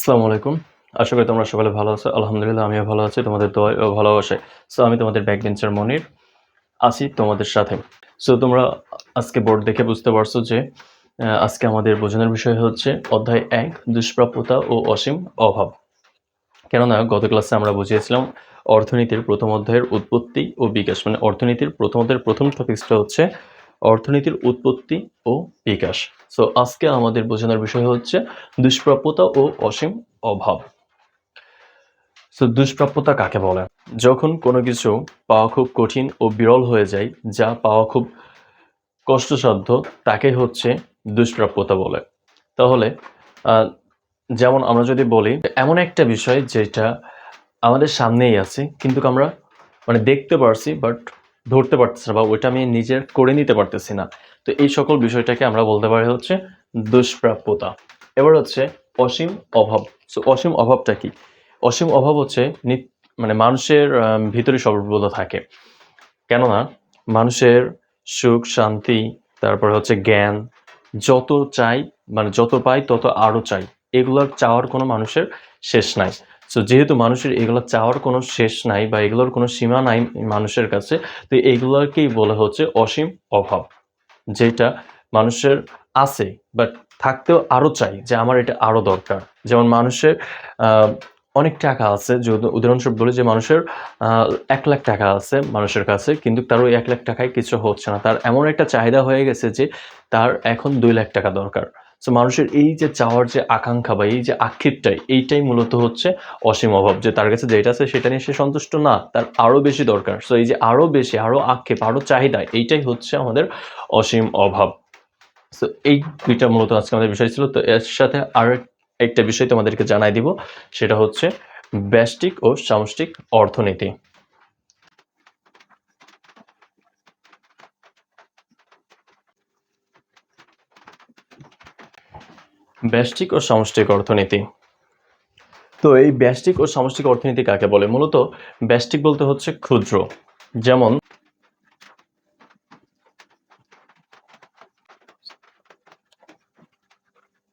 আসসালামু আলাইকুম। আশা করি তোমরা সকলে ভালো আছো। আলহামদুলিল্লাহ, আমিও ভালো আছি। তোমাদের দোয়া ও ভালোবাসায় সো আমি তোমাদের ব্যাক বেঞ্চার মনির। আছি তোমাদের সাথে। সো তোমরা আজকে বোর্ড দেখে বুঝতে পারছ যে আজকে আমাদের বোঝানোর বিষয় হচ্ছে অধ্যায় এক, দুষ্প্রাপ্যতা ও অসীম অভাব। কেননা, গত ক্লাসে আমরা বুঝিয়েছিলাম অর্থনীতির প্রথম অধ্যায়ের উৎপত্তি ও বিকাশ। মানে অর্থনীতির প্রথম অধ্যায়ের প্রথম টপিক্সটা হচ্ছে অর্থনীতির উৎপত্তি ও বিকাশ। সো আজকে আমাদের বোঝানোর বিষয় হচ্ছে দুষ্প্রাপ্যতা ও অসীম অভাব। সো দুষ্প্রাপ্যতা কাকে বলে? যখন কোনো কিছু পাওয়া খুব কঠিন ও বিরল হয়ে যায়, যা পাওয়া খুব কষ্টসাধ্য, তাকে হচ্ছে দুষ্প্রাপ্যতা বলে। তাহলে যেমন আমরা যদি বলি, এমন একটা বিষয় যেটা আমাদের সামনেই আছে, কিন্তু আমরা মানে দেখতে পারছি বাট ধরতে পারতেছি না বা ওইটা আমি নিজের করে নিতে পারতেছি না। তো এই সকল বিষয়টাকে আমরা বলতে পারি হচ্ছে দুষ্প্রাপ্যতা। এবার হচ্ছে অসীম অভাব। সো অসীম অভাবটা কি? অসীম অভাব হচ্ছে মানে মানুষের ভিতরে সর্বদা থাকে। কেননা মানুষের সুখ, শান্তি, তারপরে হচ্ছে জ্ঞান, যত চাই মানে যত পাই তত আরও চাই। এগুলোর চাওয়ার কোনো মানুষের শেষ নাই। সো যেহেতু মানুষের এগুলো চাওয়ার কোনো শেষ নাই বা এগুলোর কোনো সীমা নাই মানুষের কাছে, তো এইগুলোকেই বলা হচ্ছে অসীম অভাব, যেটা মানুষের আছে বাট থাকতেও আরও চাই যে আমার এটা আরও দরকার। যেমন মানুষের অনেক টাকা আছে উদাহরণস্বরূপ বলি যে মানুষের এক লাখ টাকা আছে মানুষের কাছে, কিন্তু তার ওই এক লাখ টাকায় কিছু হচ্ছে না। তার এমন একটা চাহিদা হয়ে গেছে যে তার এখন দুই লাখ টাকা দরকার। সো মানুষের এই যে চাওয়ার যে আকাঙ্ক্ষা বা এই যে আক্ষেপটাই, এইটাই মূলত হচ্ছে অসীম অভাব। যে তার কাছে যেটা আছে সেটা নিয়ে সে সন্তুষ্ট না, তার আরও বেশি দরকার। সো এই যে আরও বেশি আরও আক্ষেপ আরও চাহিদা, এইটাই হচ্ছে আমাদের অসীম অভাব। সো এই দুইটা মূলত আজকে আমাদের বিষয় ছিল। তো এর সাথে আর একটা বিষয় তোমাদেরকে জানাই দিব, সেটা হচ্ছে ব্যষ্টিক ও সামষ্টিক অর্থনীতি। ব্যষ্টিক ও সামষ্টিক অর্থনীতি। তো এই ব্যষ্টিক ও সামষ্টিক অর্থনীতি কাকে বলে? মূলত ব্যষ্টিক বলতে হচ্ছে ক্ষুদ্র। যেমন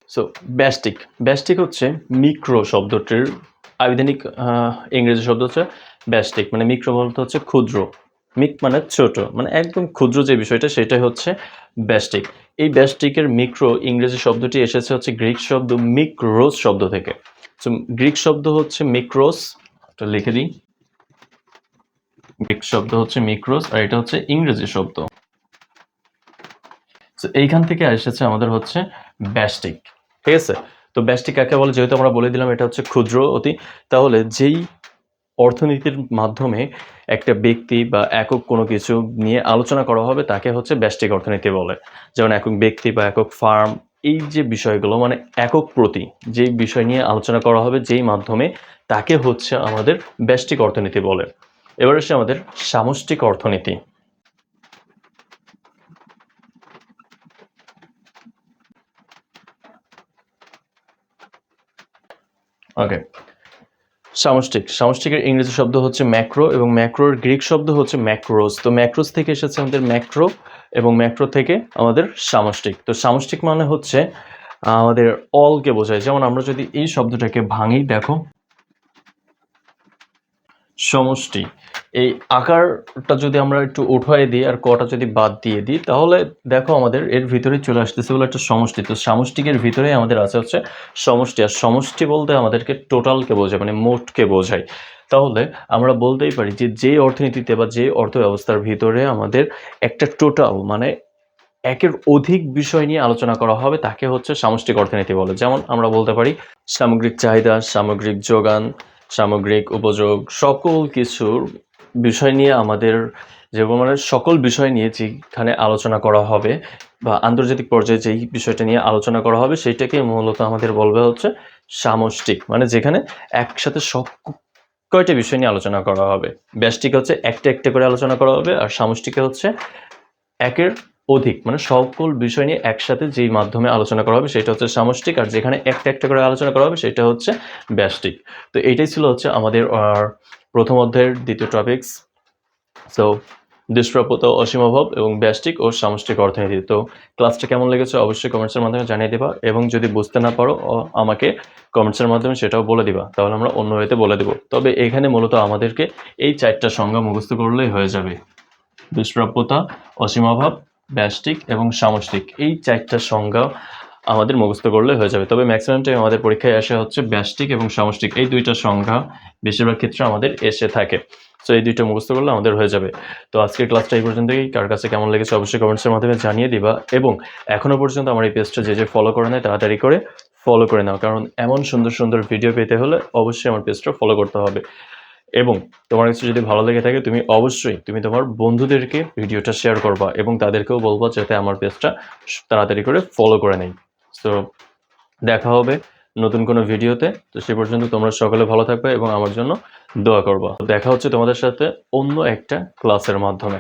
সো ব্যষ্টিক। ব্যষ্টিক হচ্ছে মিক্রো শব্দটির আবিধানিক ইংরেজি শব্দ হচ্ছে ব্যষ্টিক। মানে মিক্রো বলতে হচ্ছে ক্ষুদ্র। মিক মানে ছোট মানে একদম ক্ষুদ্র যে বিষয়টা সেটাই হচ্ছে ব্যাস্টিক। এই ব্যাস্টিকের মিক্রো ইংরেজি শব্দটি এসেছে হচ্ছে গ্রিক শব্দ মিক্রোস শব্দ থেকে। সো গ্রিক শব্দ হচ্ছে মিক্রোস এটা লিখে দিই। গ্রিক শব্দ হচ্ছে মিক্রোস আর এটা হচ্ছে ইংরেজি শব্দ। তো এইখান থেকে এসেছে আমাদের হচ্ছে ব্যাস্টিক। ঠিক আছে? তো ব্যাস্টিক কাকে বলে? যেহেতু আমরা বলে দিলাম এটা হচ্ছে ক্ষুদ্র অতি, তাহলে যেই অর্থনীতির মাধ্যমে একটা ব্যক্তি বা একক কোনো কিছু নিয়ে আলোচনা করা হবে, তাকে হচ্ছে ব্যষ্টিক অর্থনীতি বলে। যেমন একক ব্যক্তি বা একক ফার্ম, এই যে বিষয়গুলো মানে একক প্রতি যেই বিষয় নিয়ে আলোচনা করা হবে, যেই মাধ্যমে তাকে হচ্ছে আমাদের ব্যষ্টিক অর্থনীতি বলে। এবার আসছে আমাদের সামষ্টিক অর্থনীতি। ওকে সামষ্টিক। সামষ্টিকের ইংরেজি শব্দ হচ্ছে ম্যাক্রো এবং ম্যাক্রোর গ্রিক শব্দ হচ্ছে ম্যাক্রোস। তো ম্যাক্রোস থেকে এসেছে আমাদের ম্যাক্রো এবং ম্যাক্রো থেকে আমাদের সামষ্টিক। তো সামষ্টিক মানে হচ্ছে আমাদের অলকে বোঝায়। যেমন আমরা যদি এই শব্দটাকে ভাঙি, দেখো। সমষ্টি। এই আকারটা যদি আমরা একটু উঠাই দিই আর কটা যদি বাদ দিয়ে দিই, তাহলে দেখো আমাদের এর ভিতরে চলে আসতেছে বলে একটা সমষ্টি। তো সামষ্টিকের ভিতরে আমাদের আছে হচ্ছে সমষ্টি। আর সমষ্টি বলতে আমাদেরকে টোটালকে বোঝায় মানে মোটকে বোঝায়। তাহলে আমরা বলতেই পারি যে যে অর্থনীতিতে বা যে অর্থ ব্যবস্থার ভিতরে আমাদের একটা টোটাল মানে একের অধিক বিষয় নিয়ে আলোচনা করা হবে, তাকে হচ্ছে সামষ্টিক অর্থনীতি বলে। যেমন আমরা বলতে পারি সামগ্রিক চাহিদা, সামগ্রিক যোগান সামগ্রিক উপযোগ, সকল কিছুর বিষয় নিয়ে আমাদের যে মানে সকল বিষয় নিয়ে যেখানে আলোচনা করা হবে বা আন্তর্জাতিক পর্যায়ে যেই বিষয়টা নিয়ে আলোচনা করা হবে সেইটাকে মূলত আমাদের বলবে হচ্ছে সামষ্টিক। মানে যেখানে একসাথে সব কয়টা বিষয় নিয়ে আলোচনা করা হবে। ব্যষ্টিকে হচ্ছে একটা একটা করে আলোচনা করা হবে আর সামষ্টিকে হচ্ছে একের অধিক মানে সকল বিষয় নিয়ে একসাথে যেই মাধ্যমে আলোচনা করা হবে সেটা হচ্ছে সামষ্টিক আর যেখানে একটা একটা করে আলোচনা করা হবে সেটা হচ্ছে ব্যষ্টিক তো এইটাই ছিল হচ্ছে আমাদের প্রথম অধ্যায়ের দ্বিতীয় টপিকস সো দুষ্প্রাপ্যতা অসীমভাব এবং ব্যষ্টিক ও সামষ্টিক অর্থনীতি। তো ক্লাসটা কেমন লেগেছে অবশ্যই কমেন্টসের মাধ্যমে জানিয়ে দেবা এবং যদি বুঝতে না পারো আমাকে কমেন্টসের মাধ্যমে সেটাও বলে দিবা, তাহলে আমরা অন্য ওয়েতে বলে দেবো। তবে এখানে মূলত আমাদেরকে এই চারটা সংজ্ঞা মুখস্থ করলেই হয়ে যাবে। দুষ্প্রাপ্যতা অসীমাভাব ব্যষ্টিক এবং সামষ্টিক। এই চারটা সংজ্ঞা আমাদের মুখস্থ করলে হয়ে যাবে। তবে ম্যাক্সিমাম টাইম আমাদের পরীক্ষায় আসে হচ্ছে ব্যষ্টিক এবং সামষ্টিক। এই দুইটা সংজ্ঞা বেশিরভাগ ক্ষেত্রে আমাদের এসে থাকে। সো এই দুইটা মুখস্থ করলে আমাদের হয়ে যাবে। তো আজকের ক্লাসটা এই পর্যন্তই। কার কাছে কেমন লেগেছে অবশ্যই কমেন্টসের মাধ্যমে জানিয়ে দিবা এবং এখনও পর্যন্ত আমার এই পেজটা যে যে ফলো করে নেয়, তাড়াতাড়ি করে ফলো করে নাও। কারণ এমন সুন্দর সুন্দর ভিডিও পেতে হলে অবশ্যই আমার পেজটা ফলো করতে হবে। এবং তোমার কাছে যদি ভালো লেগে থাকে, তুমি অবশ্যই তুমি তোমার বন্ধুদেরকে ভিডিওটা শেয়ার করবা এবং তাদেরকেও বলবা যাতে আমার পেজটা তাড়াতাড়ি করে ফলো করে নেই। সো দেখা হবে নতুন কোনো ভিডিওতে। তো সে পর্যন্ত তোমরা সকলে ভালো থাকবে এবং আমার জন্য দোয়া করবা। দেখা হচ্ছে তোমাদের সাথে অন্য একটা ক্লাসের মাধ্যমে।